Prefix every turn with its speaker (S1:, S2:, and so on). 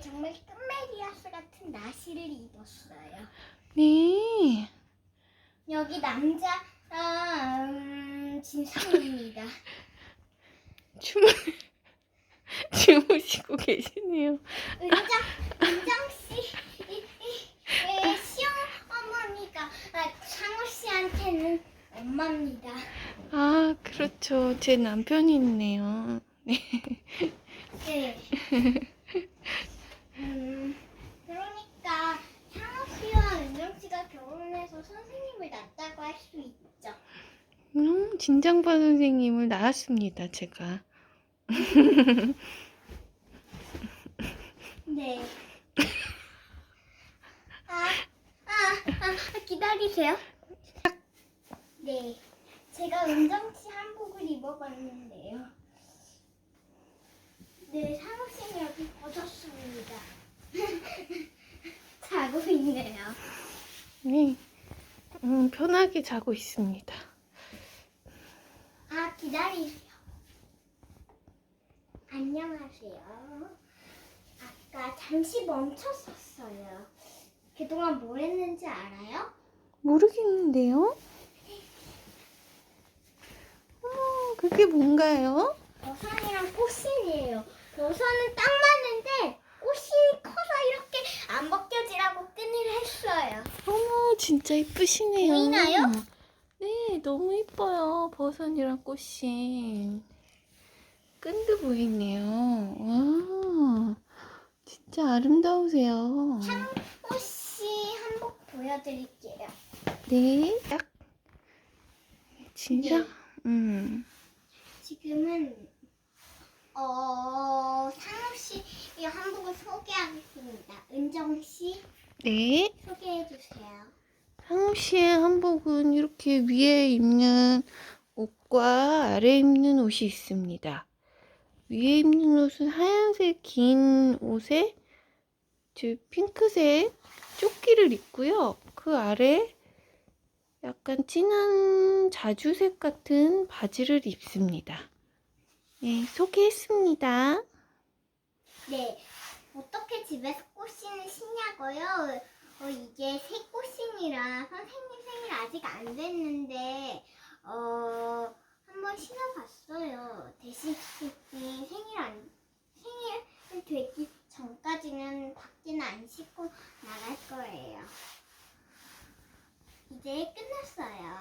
S1: 정말 끝메리아스 같은 나시를 입었어요.
S2: 네.
S1: 여기 남자 아, 음, 진상입니다.
S2: 주무, 주무시고 계시네요.
S1: 은정 은정 씨, 이, 이, 이, 시어머니가 아, 상우 씨한테는 엄마입니다.
S2: 아, 그렇죠. 제 남편이 있네요. 네.
S1: 네. 음, 그러니까 상우 씨와 은정 씨가 결혼해서 선생님을 낳았다고 할 수 있죠.
S2: 음, 진장바 선생님을 낳았습니다, 제가.
S1: 네. 아, 아, 아, 기다리세요. 네. 제가 은정씨 한복을 입어봤는데요. 네, 상욱씨는 여기 벗었습니다. 자고 있네요.
S2: 네. 음, 편하게 자고 있습니다.
S1: 아, 기다리세요. 안녕하세요. 아까 잠시 멈췄었어요. 그동안 뭘 했는지 알아요?
S2: 모르겠는데요? 어, 그게 뭔가요?
S1: 버선이랑 꽃신이에요. 버선은 딱 맞는데 꽃신이 커서 이렇게 안 벗겨지라고 끈을 했어요.
S2: 진짜 이쁘시네요.
S1: 보이나요?
S2: 네, 너무 이뻐요. 버선이랑 꽃이. 끈도 보이네요. 와, 진짜 아름다우세요.
S1: 꽃씨 한복 보여드릴게요.
S2: 네, 딱. 진짜,
S1: 네.
S2: 음.
S1: 지금은 어 상우 씨이 한복을 소개하겠습니다. 은정 씨
S2: 네.
S1: 소개해 주세요.
S2: 상우 씨의 한복은 이렇게 위에 입는 옷과 아래 입는 옷이 있습니다. 위에 입는 옷은 하얀색 긴 옷에 저 핑크색 조끼를 입고요. 그 아래 약간 진한 자주색 같은 바지를 입습니다. 네, 소개했습니다.
S1: 네. 어떻게 집에서 꽃신을 신냐고요? 어, 이게 새 꽃신이라 선생님 생일 아직 안 됐는데 어 한번 신어봤어요. 대신 이 생일 안 생일 되기 전까지는 밖에는 안 신고 나갈 거예요. 이제 끝났어요.